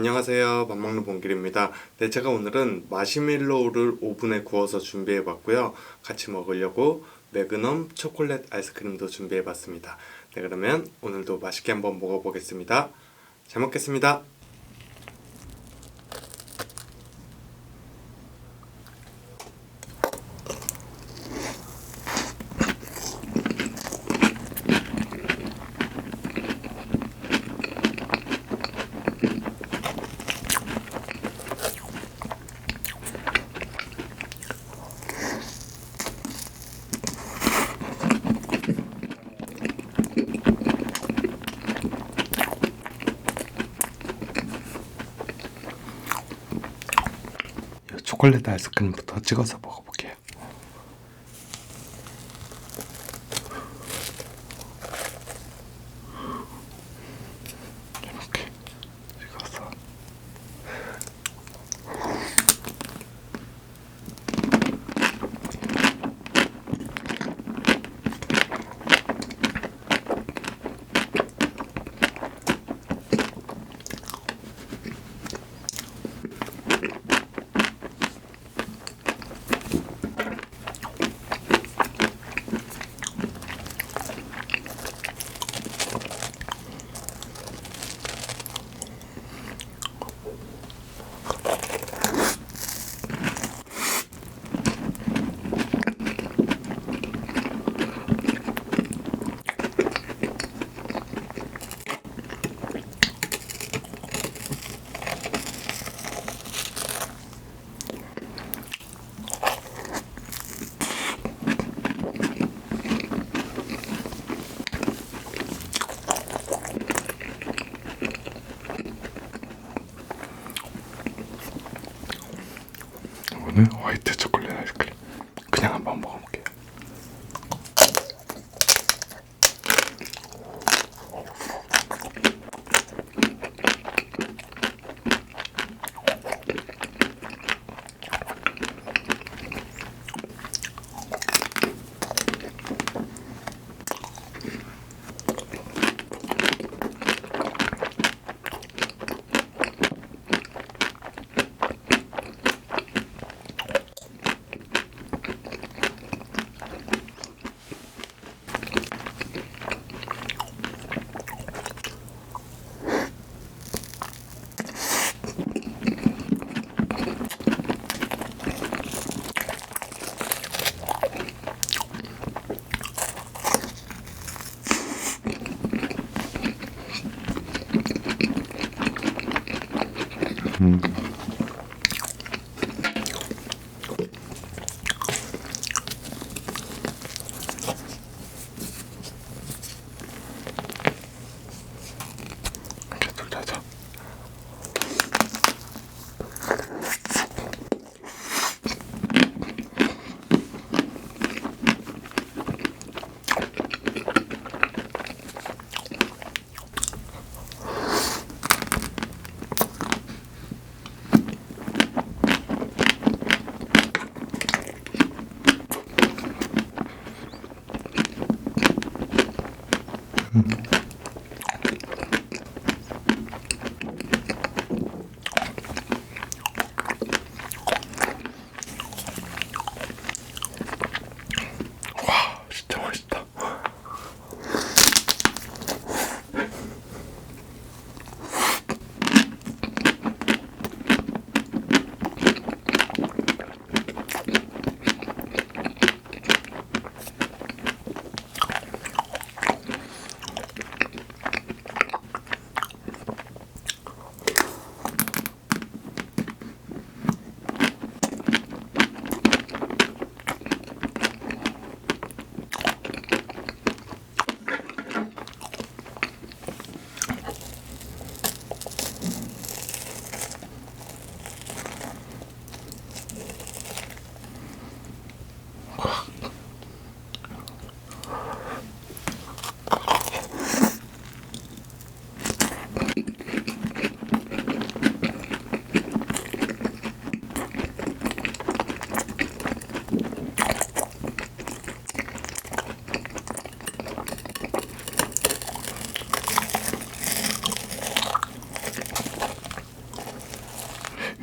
안녕하세요. 밥 먹는 봉길입니다. 네, 제가 오늘은 마시멜로우를 오븐에 구워서 준비해 봤고요. 같이 먹으려고 매그넘 초콜릿 아이스크림도 준비해 봤습니다. 네, 그러면 오늘도 맛있게 한번 먹어 보겠습니다. 잘 먹겠습니다. 초콜릿 아이스크림부터 찍어서 먹어볼게요. 이렇게 찍어서 오늘 화이 Mm-hmm.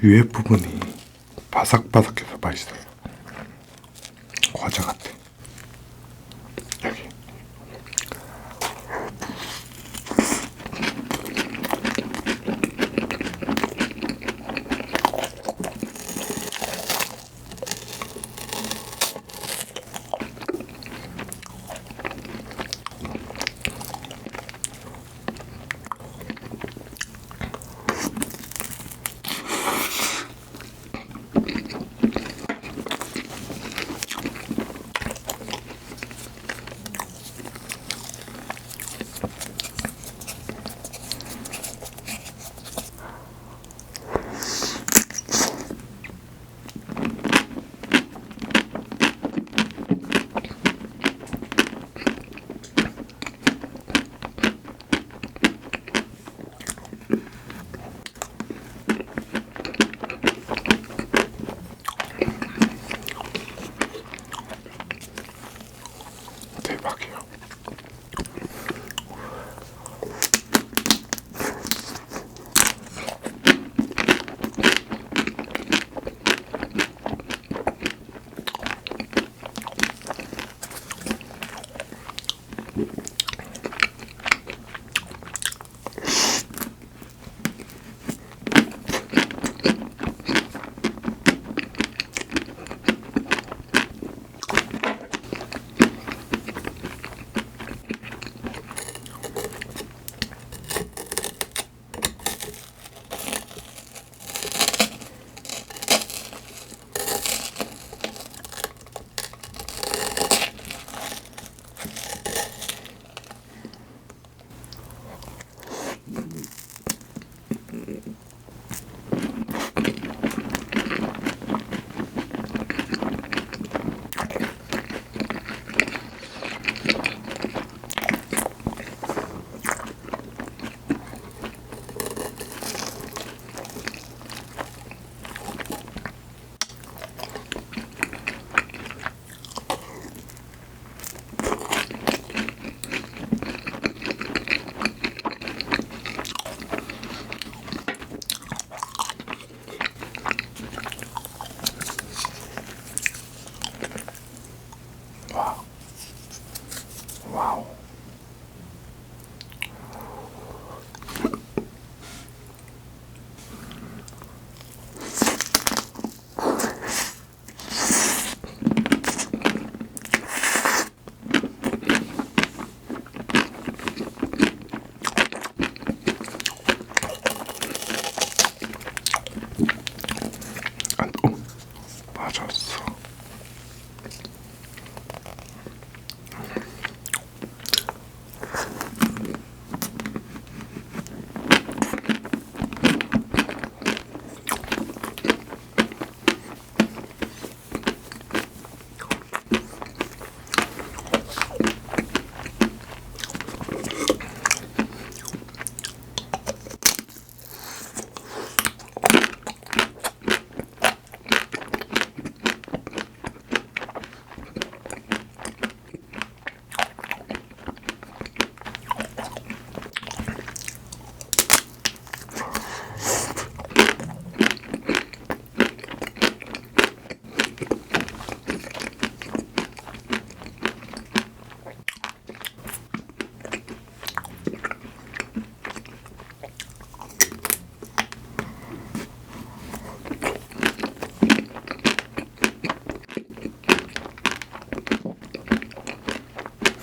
위에 부분이 바삭바삭해서 맛있어요. 과자 같아. nachos.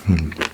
았